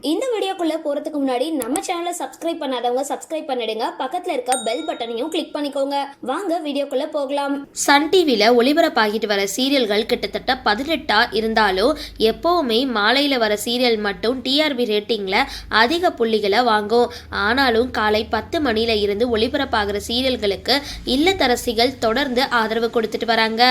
இந்த வீடியோக்குள்ளே போகிறதுக்கு முன்னாடி நம்ம சேனலை சப்ஸ்கிரைப் பண்ணாதவங்க சப்ஸ்கிரைப் பண்ணிடுங்க. பக்கத்தில் இருக்க பெல் பட்டனையும் கிளிக் பண்ணிக்கோங்க. வாங்க வீடியோக்குள்ளே போகலாம். சன் டிவியில் ஒளிபரப்பாகிட்டு வர சீரியல்கள் கிட்டத்தட்ட பதினெட்டா இருந்தாலும் எப்போவுமே மாலையில் வர சீரியல் மட்டும் டிஆர்பி ரேட்டிங்கில் அதிக புள்ளிகளை வாங்கும். ஆனாலும் காலை பத்து மணியில இருந்து ஒளிபரப்பாகிற சீரியல்களுக்கு இல்லத்தரசிகள் தொடர்ந்து ஆதரவு கொடுத்துட்டு வராங்க.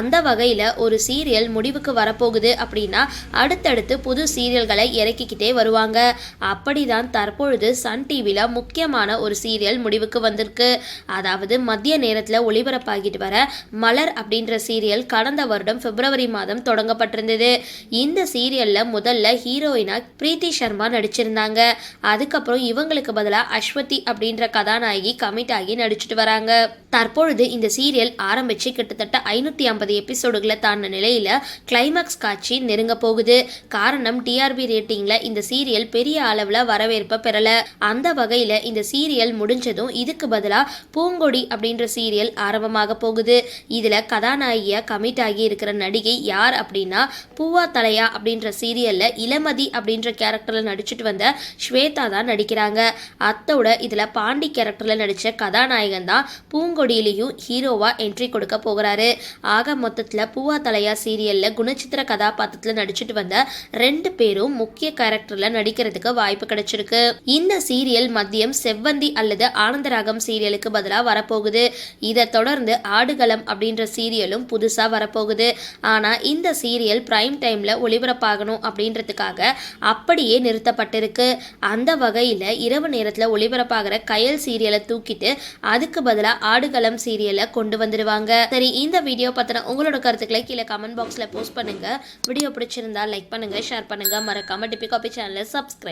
அந்த வகையில் ஒரு சீரியல் முடிவுக்கு வரப்போகுது அப்படின்னா அடுத்தடுத்து புது சீரியல்களை இறக்கிக்கிட்டே வருவாங்க. அப்படிதான் தற்பொழுது சன் டிவியில் முக்கியமான ஒரு சீரியல் முடிவுக்கு வந்திருக்கு. அதாவது மதிய நேரத்தில் ஒளிபரப்பாகிட்டு வர மலர் அப்படின்ற சீரியல் கடந்த வருடம் பிப்ரவரி மாதம் தொடங்கப்பட்டிருந்தது. இந்த சீரியலில் முதல்ல ஹீரோயினா பிரீத்தி சர்மா நடிச்சிருந்தாங்க. அதுக்கப்புறம் இவங்களுக்கு பதிலாக அஸ்வதி அப்படின்ற கதாநாயகி கமிட் ஆகி நடிச்சிட்டு வராங்க. தற்பொழுது இந்த சீரியல் ஆரம்பித்து கிட்டத்தட்ட ஐநூற்றி ஐம்பது எபிசோடுகளை தாண்ட நிலையில் கிளைமாக்ஸ் காட்சி நெருங்க போகுது. காரணம் டிஆர்பி ரேட்டிங்கில் இந்த சீரியல் பெரிய அளவில் வரவேற்பை பெறல. அந்த வகையில் இந்த சீரியல் முடிஞ்சதும் இதுக்கு பதிலாக பூங்கொடி அப்படின்ற சீரியல் ஆரம்பமாக போகுது. இதில் கதாநாயகியாக கமிட் ஆகி இருக்கிற நடிகை யார் அப்படின்னா பூவா தலையா அப்படின்ற சீரியலில் இளமதி அப்படின்ற கேரக்டரில் நடிச்சிட்டு வந்த ஸ்வேதா தான் நடிக்கிறாங்க. அத்தோட இதில் பாண்டி கேரக்டரில் நடித்த கதாநாயகன் தான் பூங்கொடியிலையும் ஹீரோவாக என்ட்ரி கொடுக்க போகிறாரு. ஆக மொத்தத்தில் பூவா தலையா சீரியலில் குணச்சித்திர கதாபாத்திரத்தில் நடிச்சிட்டு வந்த ரெண்டு பேரும் முக்கிய கேரக்டரில் நடிக்கிறதுக்கு வாய்ப்பு கிடைச்சிருக்கு. இந்த சீரியல் மதியம் செவ்வந்தி அல்லது ஆனந்தராகம் சீரியலுக்கு பதிலாக வரப்போகுது. இதை தொடர்ந்து ஆடுகளம் அப்படின்ற சீரியலும் புதுசாக வரப்போகுது. ஆனால் இந்த சீரியல் பிரைம் டைமில் ஒளிபரப்பாகணும் அப்படின்றதுக்காக அப்படியே நிறுத்தப்பட்டிருக்கு. அந்த வகையில் இரவு நேரத்தில் ஒளிபரப்பாகிற கயல் சீரியலை தூக்கிட்டு அதுக்கு பதிலாக ஆடுகளம் சீரியலை கொண்டு வந்துடுவாங்க சரி இந்த வீடியோ பற்றின உங்களோட கருத்துக்களை கீழே கமெண்ட் பாக்ஸில் போஸ்ட் பண்ணுங்கள் வீடியோ பிடிச்சிருந்தா லைக் பண்ணுங்கள் ஷேர் பண்ணுங்க. மறக்காமல் டிபி காபி சேனலை சப்ஸ்கிரைப்